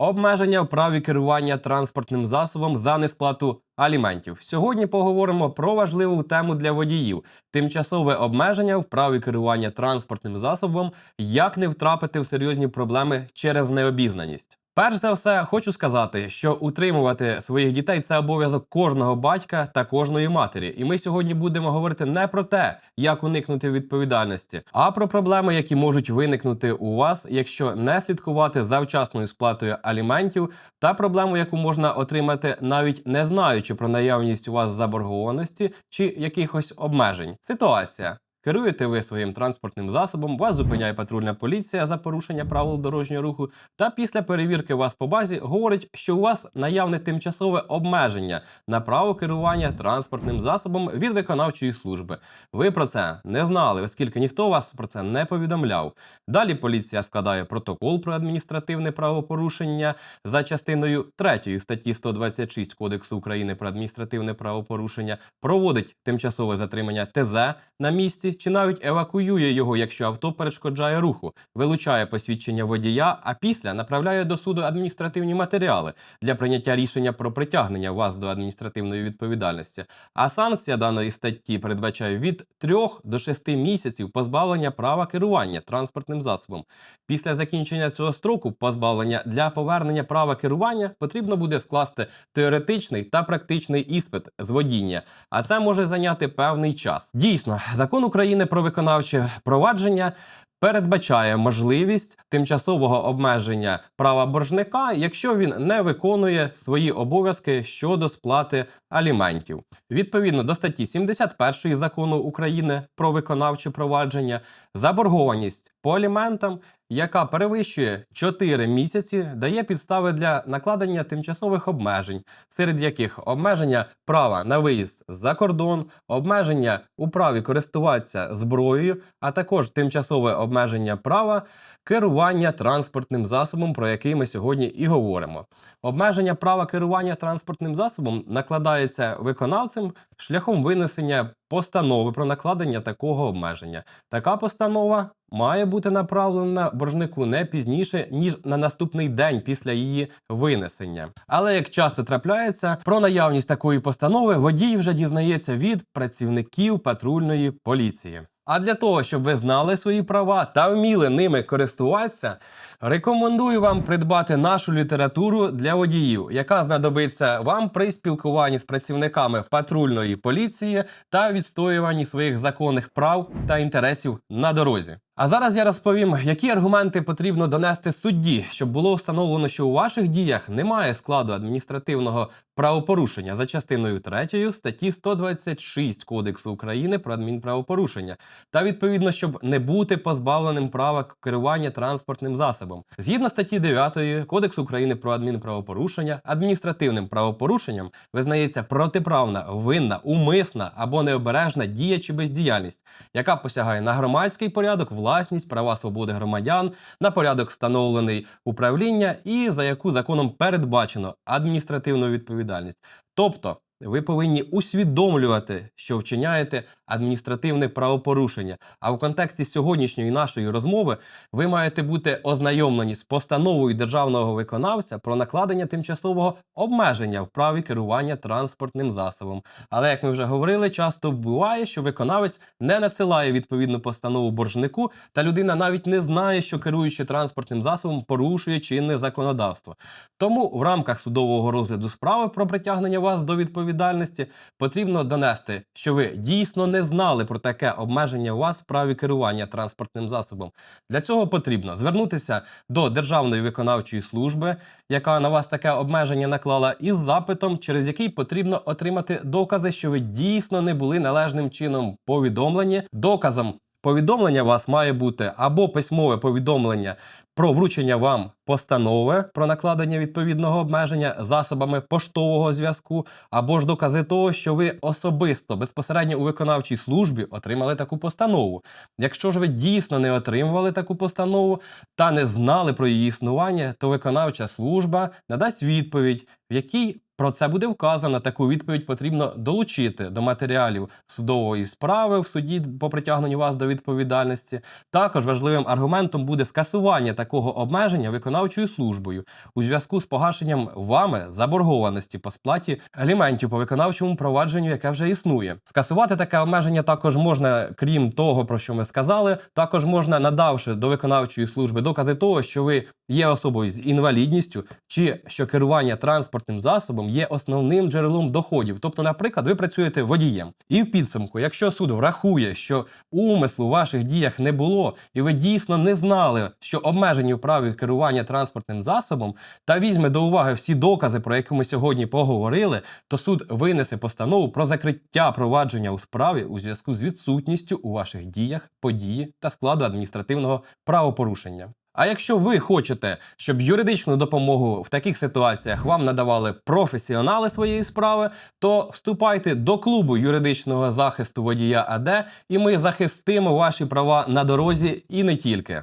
Обмеження в праві керування транспортним засобом за несплату аліментів. Сьогодні поговоримо про важливу тему для водіїв: тимчасове обмеження в праві керування транспортним засобом, як не втрапити в серйозні проблеми через необізнаність. Перш за все, хочу сказати, що утримувати своїх дітей це обов'язок кожного батька та кожної матері. І ми сьогодні будемо говорити не про те, як уникнути відповідальності, а про проблеми, які можуть виникнути у вас, якщо не слідкувати за вчасною сплатою аліментів, та проблему, яку можна отримати навіть не знаючи про наявність у вас заборгованості чи якихось обмежень. Ситуація. Керуєте ви своїм транспортним засобом, вас зупиняє патрульна поліція за порушення правил дорожнього руху, та після перевірки вас по базі говорить, що у вас наявне тимчасове обмеження на право керування транспортним засобом від виконавчої служби. Ви про це не знали, оскільки ніхто вас про це не повідомляв. Далі поліція складає протокол про адміністративне правопорушення за частиною 3 статті 126 Кодексу України про адміністративне правопорушення, проводить тимчасове затримання ТЗ на місці чи навіть евакуює його, якщо авто перешкоджає руху, вилучає посвідчення водія, а після направляє до суду адміністративні матеріали для прийняття рішення про притягнення вас до адміністративної відповідальності. А санкція даної статті передбачає від 3 до 6 місяців позбавлення права керування транспортним засобом. Після закінчення цього строку позбавлення для повернення права керування потрібно буде скласти теоретичний та практичний іспит з водіння, а це може зайняти певний час. Дійсно, закон України про виконавче провадження. Передбачає можливість тимчасового обмеження права боржника, якщо він не виконує свої обов'язки щодо сплати аліментів. Відповідно до статті 71 закону України про виконавче провадження, заборгованість по аліментам, яка перевищує 4 місяці, дає підстави для накладення тимчасових обмежень, серед яких обмеження права на виїзд за кордон, обмеження у праві користуватися зброєю, а також тимчасове обмеження права керування транспортним засобом, про який ми сьогодні і говоримо. Обмеження права керування транспортним засобом накладається виконавцем шляхом винесення постанови про накладення такого обмеження. Така постанова має бути направлена боржнику не пізніше ніж на наступний день після її винесення. Але як часто трапляється, про наявність такої постанови водій вже дізнається від працівників патрульної поліції. А для того, щоб ви знали свої права та вміли ними користуватися, рекомендую вам придбати нашу літературу для водіїв, яка знадобиться вам при спілкуванні з працівниками патрульної поліції та відстоюванні своїх законних прав та інтересів на дорозі. А зараз я розповім, які аргументи потрібно донести судді, щоб було встановлено, що у ваших діях немає складу адміністративного правопорушення за частиною 3 статті 126 Кодексу України про адмінправопорушення, та відповідно, щоб не бути позбавленим права керування транспортним засобом. Згідно статті 9 Кодексу України про адмінправопорушення, адміністративним правопорушенням визнається протиправна, винна, умисна або необережна дія чи бездіяльність, яка посягає на громадський порядок, власність, права свободи громадян, на порядок встановлений управління і за яку законом передбачено адміністративну відповідальність. Тобто ви повинні усвідомлювати, що вчиняєте адміністративне правопорушення. А в контексті сьогоднішньої нашої розмови ви маєте бути ознайомлені з постановою державного виконавця про накладення тимчасового обмеження в праві керування транспортним засобом. Але як ми вже говорили, часто буває, що виконавець не надсилає відповідну постанову боржнику, та людина навіть не знає, що керуючи транспортним засобом порушує чинне законодавство. Тому в рамках судового розгляду справи про притягнення вас до відповідальності потрібно донести, що ви дійсно не знали про таке обмеження у вас в праві керування транспортним засобом. Для цього потрібно звернутися до Державної виконавчої служби, яка на вас таке обмеження наклала, із запитом, через який потрібно отримати докази, що ви дійсно не були належним чином повідомлені. Доказом повідомлення у вас має бути або письмове повідомлення про вручення вам постанови про накладення відповідного обмеження засобами поштового зв'язку, або ж докази того, що ви особисто безпосередньо у виконавчій службі отримали таку постанову. Якщо ж ви дійсно не отримували таку постанову та не знали про її існування, то виконавча служба надасть відповідь, в якій Про це буде вказано. Таку відповідь потрібно долучити до матеріалів судової справи в суді по притягненню вас до відповідальності. Також важливим аргументом буде скасування такого обмеження виконавчою службою у зв'язку з погашенням вами заборгованості по сплаті аліментів по виконавчому провадженню, яке вже існує. Скасувати таке обмеження також можна, крім того, про що ми сказали, також можна, надавши до виконавчої служби докази того, що ви є особою з інвалідністю, чи що керування транспортним засобом є основним джерелом доходів. Тобто, наприклад, ви працюєте водієм, і в підсумку, якщо суд врахує, що умислу в ваших діях не було, і ви дійсно не знали, що обмежені в праві керування транспортним засобом, та візьме до уваги всі докази, про які ми сьогодні поговорили, то суд винесе постанову про закриття провадження у справі у зв'язку з відсутністю у ваших діях події та складу адміністративного правопорушення. А якщо ви хочете, щоб юридичну допомогу в таких ситуаціях вам надавали професіонали своєї справи, то вступайте до клубу юридичного захисту водія АД, і ми захистимо ваші права на дорозі і не тільки.